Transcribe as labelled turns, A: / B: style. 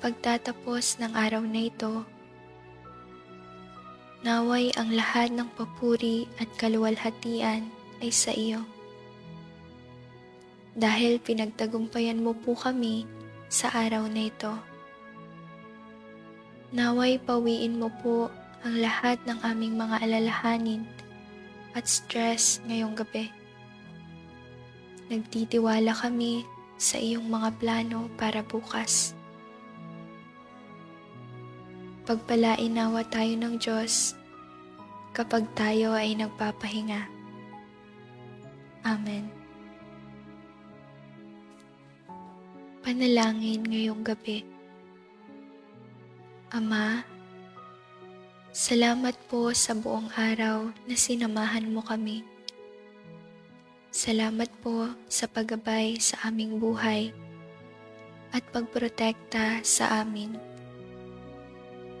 A: pagtatapos ng araw na ito, naway ang lahat ng papuri at kaluwalhatian ay sa iyo. Dahil pinagtagumpayan mo po kami sa araw na ito. Naway pawiin mo po ang lahat ng aming mga alalahanin at stress ngayong gabi. Nagtitiwala kami sa iyong mga plano para bukas. Pagpalain nawa tayo ng Diyos kapag tayo ay nagpapahinga. Amen. Panalangin ngayong gabi. Ama, salamat po sa buong araw na sinamahan mo kami. Salamat po sa paggabay sa aming buhay at pagprotekta sa amin.